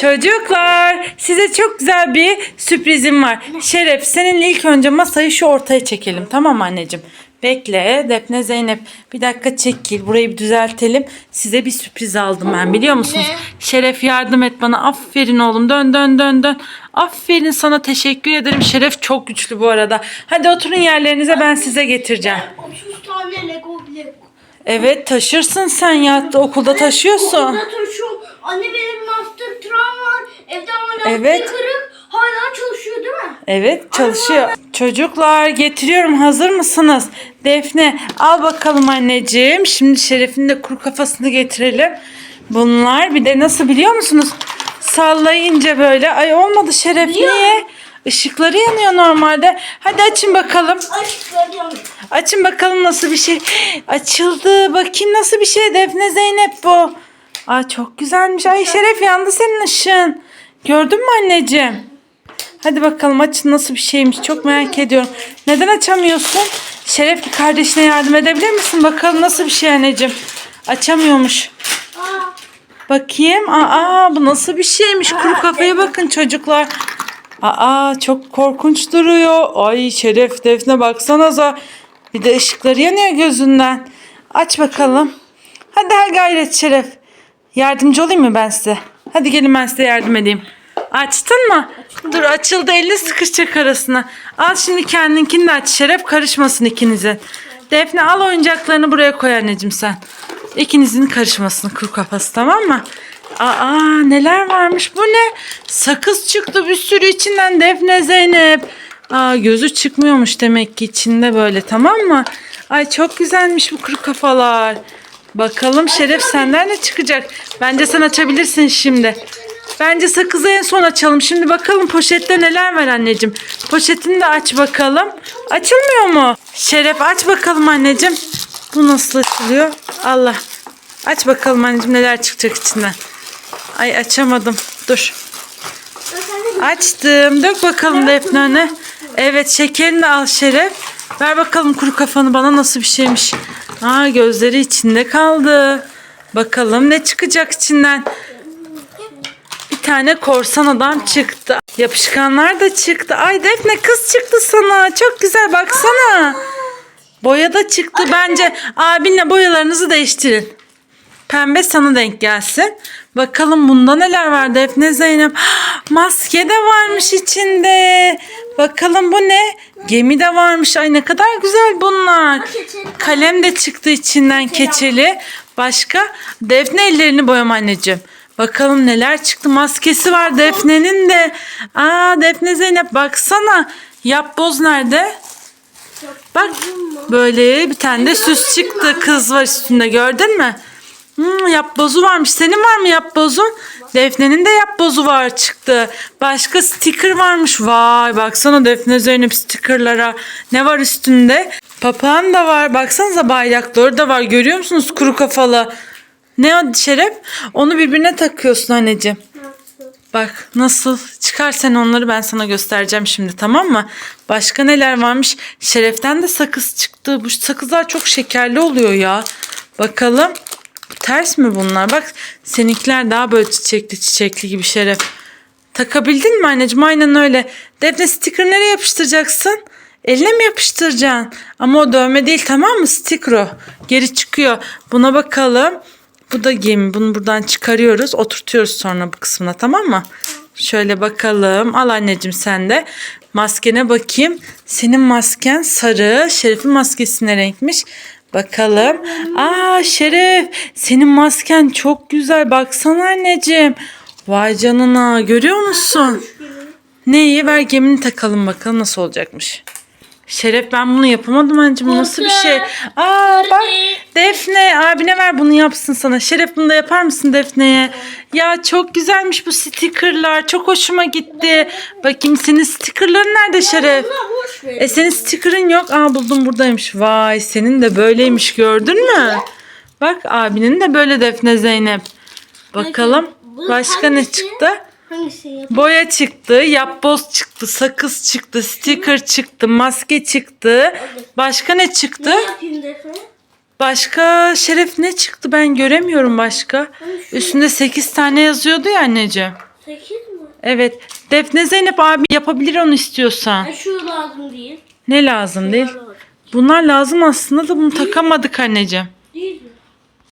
Çocuklar size çok güzel bir sürprizim var. Şeref seninle ilk önce masayı şu ortaya çekelim tamam mı anneciğim? Bekle Defne Zeynep bir dakika çekil burayı bir düzeltelim. Size bir sürpriz aldım ben biliyor musunuz? Ne? Şeref yardım et bana aferin oğlum dön dön dön dön. Aferin sana teşekkür ederim Şeref çok güçlü bu arada. Hadi oturun yerlerinize ben size getireceğim. 30 tane Lego bile. Evet taşırsın sen ya okulda taşıyorsun. Okulda taşıyorum. Anne benim master tram var. Evde hala Evet. kırık. Hala çalışıyor değil mi? Evet çalışıyor. Çocuklar getiriyorum hazır mısınız? Defne al bakalım anneciğim. Şimdi Şeref'in de kuru kafasını getirelim. Bunlar bir de nasıl biliyor musunuz? Sallayınca böyle. Ay olmadı Şeref niye? Işıkları yanıyor normalde. Hadi açın bakalım. Açın bakalım nasıl bir şey. Açıldı. Bakayım nasıl bir şey. Defne Zeynep bu. Aa çok güzelmiş. Ay Şeref yandı senin ışığın. Gördün mü anneciğim? Hadi bakalım açın nasıl bir şeymiş. Çok merak ediyorum. Neden açamıyorsun? Şeref kardeşine yardım edebilir misin? Bakalım nasıl bir şey anneciğim. Açamıyormuş. Bakayım. Aa bu nasıl bir şeymiş? Kuru kafaya bakın çocuklar. Aa çok korkunç duruyor. Ay Şeref Defne baksanıza. Bir de ışıkları yanıyor gözünden. Aç bakalım. Hadi her gayret Şeref. Yardımcı olayım mı ben size? Hadi gelin ben size yardım edeyim. Açtın mı? Dur açıldı elini sıkışacak arasına. Al şimdi kendinkini de aç Şeref karışmasın ikinizin. Defne al oyuncaklarını buraya koy anneciğim sen. İkinizin karışmasın kuru kafası tamam mı? Aa neler varmış bu ne? Sakız çıktı bir sürü içinden Defne Zeynep. Aa gözü çıkmıyormuş demek ki içinde böyle tamam mı? Ay çok güzelmiş bu kuru kafalar. Bakalım Şeref senden ne çıkacak? Bence sen açabilirsin şimdi. Bence sakızı en son açalım. Şimdi bakalım poşette neler var anneciğim. Poşetini de aç bakalım. Açılmıyor mu? Şeref aç bakalım anneciğim. Bu nasıl açılıyor? Allah. Aç bakalım anneciğim neler çıkacak içinden. Ay açamadım. Dur. Açtım. Dök bakalım Defne. Evet şekerini al Şeref. Ver bakalım kuru kafanı bana nasıl bir şeymiş. Aa gözleri içinde kaldı. Bakalım ne çıkacak içinden. Bir tane korsan adam çıktı. Yapışkanlar da çıktı. Ay Defne kız çıktı sana. Çok güzel baksana. Boya da çıktı. Bence abinle boyalarınızı değiştirin. Pembe sana denk gelsin. Bakalım bunda neler var Defne Zeynep. Maske de varmış içinde. Bakalım bu ne? Gemi de varmış. Ay ne kadar güzel bunlar. Kalem de çıktı içinden keçeli. Başka? Defne ellerini boyama anneciğim. Bakalım neler çıktı. Maskesi var Defne'nin de. Aa Defne Zeynep baksana. Yapboz nerede? Bak böyle bir tane de süs çıktı. Kız var üstünde gördün mü? Hmm, yapbozu varmış. Senin var mı yapbozun? Defne'nin de yapbozu var çıktı. Başka sticker varmış. Vay baksana Defne Zeynep stickerlara. Ne var üstünde? Papağan da var. Baksanıza bayrakları da var. Görüyor musunuz kuru kafalı? Ne o Şeref? Onu birbirine takıyorsun anneciğim. Bak nasıl çıkar sen onları ben sana göstereceğim şimdi tamam mı? Başka neler varmış? Şereften de sakız çıktı. Bu sakızlar çok şekerli oluyor ya. Bakalım. Ters mi bunlar? Bak seninkiler daha böyle çiçekli çiçekli gibi Şeref. Takabildin mi anneciğim? Aynen öyle. Defne sticker nereye yapıştıracaksın? Eline mi yapıştıracaksın? Ama o dövme değil tamam mı? Sticker o. Geri çıkıyor. Buna bakalım. Bu da gemi. Bunu buradan çıkarıyoruz. Oturtuyoruz sonra bu kısmına tamam mı? Şöyle bakalım. Al anneciğim sen de. Maskene bakayım. Senin masken sarı. Şeref'in maskesi ne renkmiş? Bakalım. Aa Şeref. Senin masken çok güzel. Baksana anneciğim. Vay canına. Görüyor musun? Neyi? Ver gemini takalım bakalım nasıl olacakmış. Şeref ben bunu yapamadım anneciğim. Nasıl bir şey? Aa bak Defne abine ver bunu yapsın sana. Şeref bunu da yapar mısın Defne'ye? Ya çok güzelmiş bu stickerlar. Çok hoşuma gitti. Bakayım senin stickerların nerede Şeref? E senin sticker'ın yok. Aa buldum buradaymış. Vay senin de böyleymiş gördün mü? Bak abinin de böyle Defne Zeynep. Bakalım bu başka ne çıktı? Hangisi yap? Boya çıktı, yapboz çıktı, sakız çıktı, sticker çıktı, maske çıktı. Başka ne çıktı? Ne yapayım Defne? Başka Şeref ne çıktı ben göremiyorum başka. Üstünde 8 tane yazıyordu ya anneciğim. 8 mi? Evet. Defne Zeynep abi yapabilir onu istiyorsan. Ha, şu lazım değil. Ne lazım değil? Şunlar lazım. Bunlar lazım aslında da bunu takamadık anneciğim.